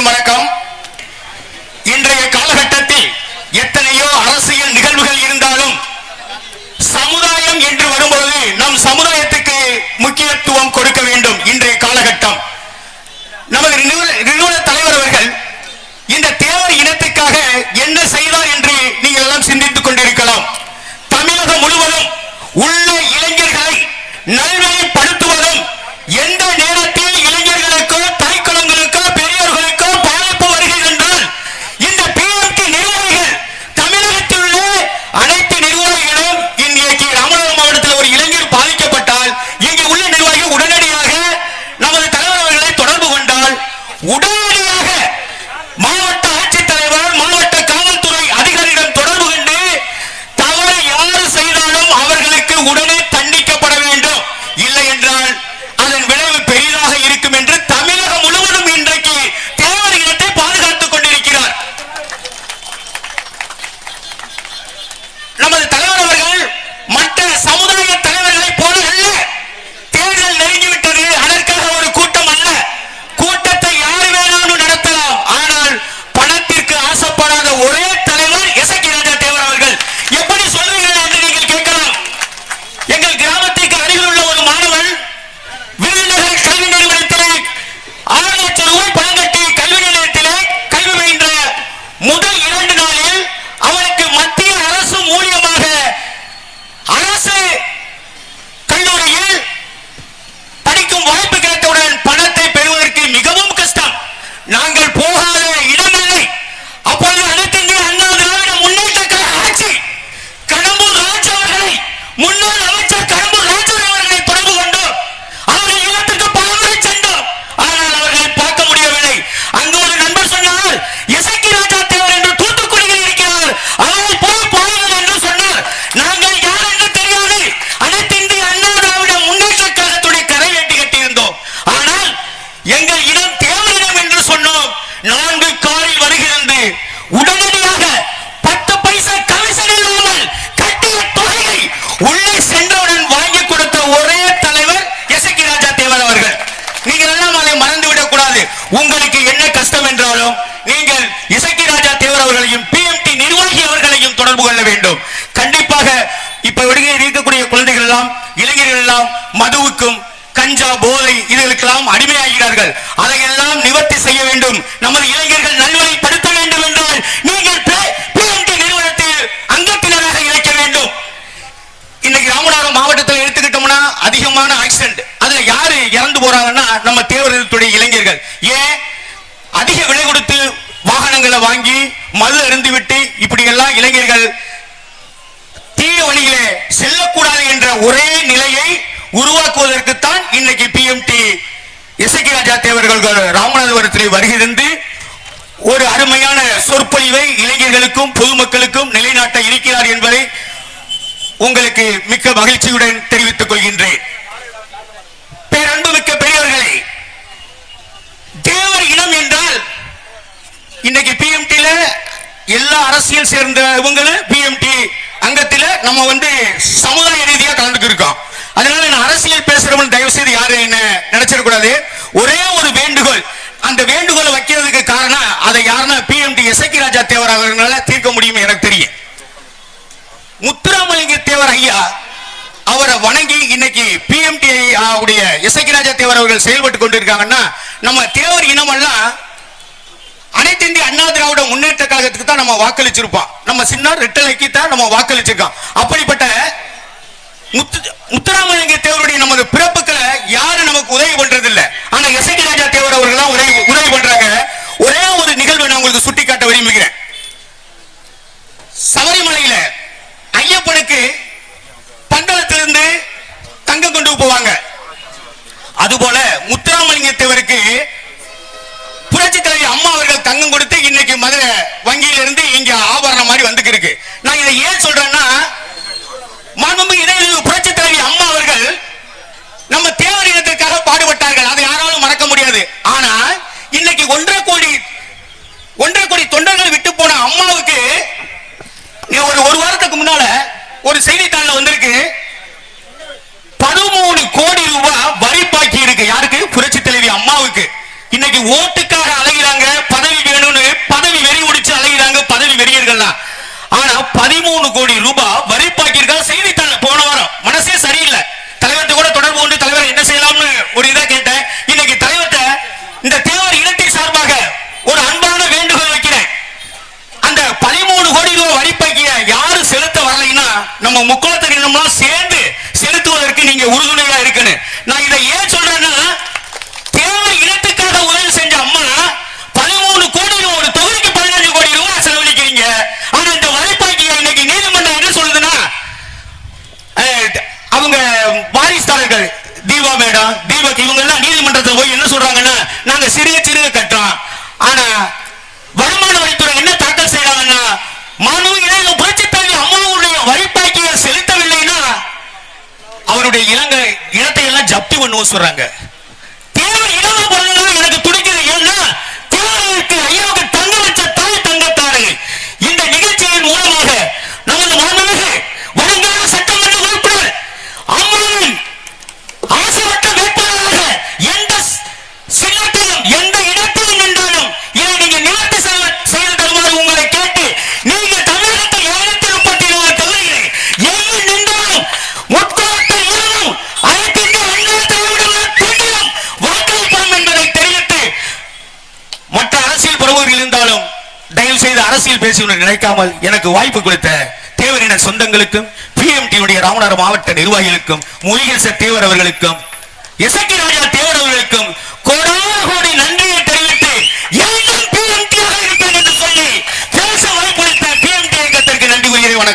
அனைவருக்கும் வணக்கம். இன்றைய காலகட்டத்தில் எத்தனையோ அரசியல் நிகழ்வுகள் இருந்தாலும் சமுதாயம் என்று வரும்போது நம் சமுதாயத்துக்கு முக்கியத்துவம் வேண்டும். கண்டிப்பாக இப்ப விடுகை இருக்கக்கூடிய குழந்தைகள் எல்லாம் இளைஞர்கள் எல்லாம் மதுவுக்கும் கஞ்சா போதை இதுகளுக்கெல்லாம் அடிமையாகிறார்கள். அதையெல்லாம் நிவர்த்தி செய்ய வேண்டும். நமது இளைஞர்கள் நல்வழிப்படுத்த வேண்டும் என்றால் நீங்கள் நிறுவனத்தில் அங்கத்தினராக இணைக்க வேண்டும். இன்னைக்கு ராமநாதபுரம் மாவட்டத்தில் எடுத்துக்கிட்டோம்னா அதிகமான ஆக்சிடென்ட் அதுல யாரு இறந்து போறாங்கன்னா நம்ம தேவரத்துடைய இளைஞர்கள். ஏன் அதிக விலை கொடுத்து வாகனங்களை வாங்கி மது அருந்து விட்டு இப்படி எல்லாம் இளைஞர்கள் தீய வழியிலே செல்லக்கூடாது என்ற ஒரே நிலையை உருவாக்குவதற்குத்தான் இன்னைக்கு பிஎம்டி எசகி ராஜா தேவர்கள் ராமநாதபுரத்தில் வருகிறது ஒரு அருமையான சொற்பொழிவை இளைஞர்களுக்கும் பொதுமக்களுக்கும் நிலைநாட்ட இருக்கிறார் என்பதை உங்களுக்கு மிக்க மகிழ்ச்சியுடன் தெரிவித்துக் கொள்கின்றேன். பேரன்புமிக்க பெரியவர்களே தேவர் இனம் என்றால் இன்னைக்கு பிஎம்டில எல்லா அரசியல் சேர்ந்தவங்களும் பிஎம்டி அங்கத்தில நம்ம வந்து சமுதாய ரீதியா கலந்துக்கு இருக்கோம் அதனால நான் அரசியல் பேசுறவன் தயவு செய்து யாரும் என்ன நினைச்சிடக்கூடாது ஒரே ஒரு வேண்டுகோள் அந்த வேண்டுகோளை வைக்கிறதுக்கு காரணம் அதை யாருன்னா பிஎம்டி எசக்கி ராஜா தேவர் அவர்களால தீர்க்க முடியும் எனக்கு தெரியும். முத்துராமலிங்க தேவர் ஐயா அவரை வணங்கி இன்னைக்கு பிஎம்டி உடைய இசக்கி ராஜா தேவர் அவர்கள் செயல்பட்டு கொண்டிருக்காங்கன்னா நம்ம தேவர் இனமெல்லாம் அனைத்து இந்திய அண்ணா திராவிட முன்னேற்ற கழகத்துக்கு தான் நம்ம வாக்களிச்சிருப்போம். நம்ம சின்ன ரெட்டலைக்கு தான் நம்ம வாக்களிச்சிருக்கோம். அப்படிப்பட்ட முத்து முத்துராமலிங்க தேவருடைய நமது பிறப்புக்களை யாரும் நமக்கு உதவி பண்றது இல்ல ஆனா எஸ்ஐடி ராஜா தேவர் அவர்கள் உதவி உதவி பண்றாங்க. ஒரே ஒரு நிகழ்வை நான் உங்களுக்கு சுட்டிக்காட்ட விரும்புகிறேன் சபரிமலையில ஐயப்பனுக்கு பந்தளத்திலிருந்து தங்கம் கொண்டு போவாங்க அதுபோல முத்துராமலிங்க தேவருக்கு புரட்சி தலைவி அம்மா அவர்கள் தங்கம் கொடுத்து இன்னைக்கு மதுரை வங்கியில இருந்து இங்க ஆபரணம் மாதிரி வந்துக்கு இருக்கு நான் இதை ஏன் சொல்றேன்னா மாண்புமிகு இதய புரட்சி தலைவி அம்மா அவர்கள் நம்ம தேவர் இனத்திற்காக பாடுபட்டார்கள். அதை யாராலும் மறக்க முடியாது. ஆனா இன்னைக்கு ஒன்றரை கோடி ஒன்றரை கோடி தொண்டர்கள் விட்டு போன அம்மாவுக்கு ஒரு ஒரு வாரத்துக்கு முன்னால ஒரு செய்தித்தாள்ல வந்திருக்கு. பதிமூணு கோடி ரூபாய் வரி பாக்கி இருக்கு. யாருக்கு? புரட்சி தலைவி அம்மாவுக்கு. இன்னைக்கு ஓட்டு அலைகிறாங்க பதிமூணு கோடி ரூபாய் வரி பாக்கியிருக்காங்க செய்தித்தாள் போன வாரம் மனசே சரியில்லை தலைவர்கிட்ட கூட தொடர்பு கொண்டு தலைவர் என்ன செய்யலாம்னு ஒரு இதா கேட்டேன் இன்னைக்கு தலைவர்கிட்ட இந்த தேவர் இனத்தின் சார்பாக ஒரு அன்பான வேண்டுகோள் வைக்கிறேன் அந்த பதிமூணு கோடி ரூபாய் வரிப்பாக்கிய யாரும் செலுத்த வரலைன்னா நம்ம முக்குளத்தினம்லாம் சேர்ந்து செலுத்துவதற்கு நீங்க உறுதுணையா இருக்கணும். நான் இதை ஏன் சொல்றேன்னா தேவை இனத்துக்காக உதவி செஞ்ச அம்மா பதிமூணு கோடி ஒரு தொகுதிக்கு பதினஞ்சு கோடி ரூபாய் செலவழிக்கிறீங்க. ஆனா இந்த வரிப்பாக்கிய இன்னைக்கு நீதிமன்றம் என்ன சொல்லுதுன்னா அவங்க வாரிசுதாரர்கள் தீபா மேடம் தீபக் இவங்க எல்லாம் நீதிமன்றத்தை போய் என்ன சொல்றாங்கன்னா நாங்க சிறிய சிறிய கட்டுறோம். ஆனா வருமான வரித்துறை என்ன தாக்கல் செய்யறாங்கன்னா மனு இணைய புரட்சி தலைவி அம்மாவுடைய வரிப்பாக்கிய செலுத்தவில்லைன்னா அவருடைய இளங்க இடத்தை எல்லாம் ஜப்தி பண்ணுவோம் சொல்றாங்க. அரசியல் பேசி நினைக்காமல் எனக்கு வாய்ப்பு கொடுத்த தேவரின சொந்தங்களுக்கும் பிஎம்டியுடைய ராமநாடு மாவட்ட நிர்வாகிகளுக்கும் மொழிகேச தேவர் அவர்களுக்கும் இசக்கி ராஜா தேவர் அவர்களுக்கும் கோடான கோடி நன்றியை தெரிவித்து என்றும் பிஎம்டியாக இருப்பேன் என்று சொல்லி பேச வாய்ப்பளித்த பிஎம்டி இயக்கத்திற்கு நன்றி கூறுகிறேன். வணக்கம்.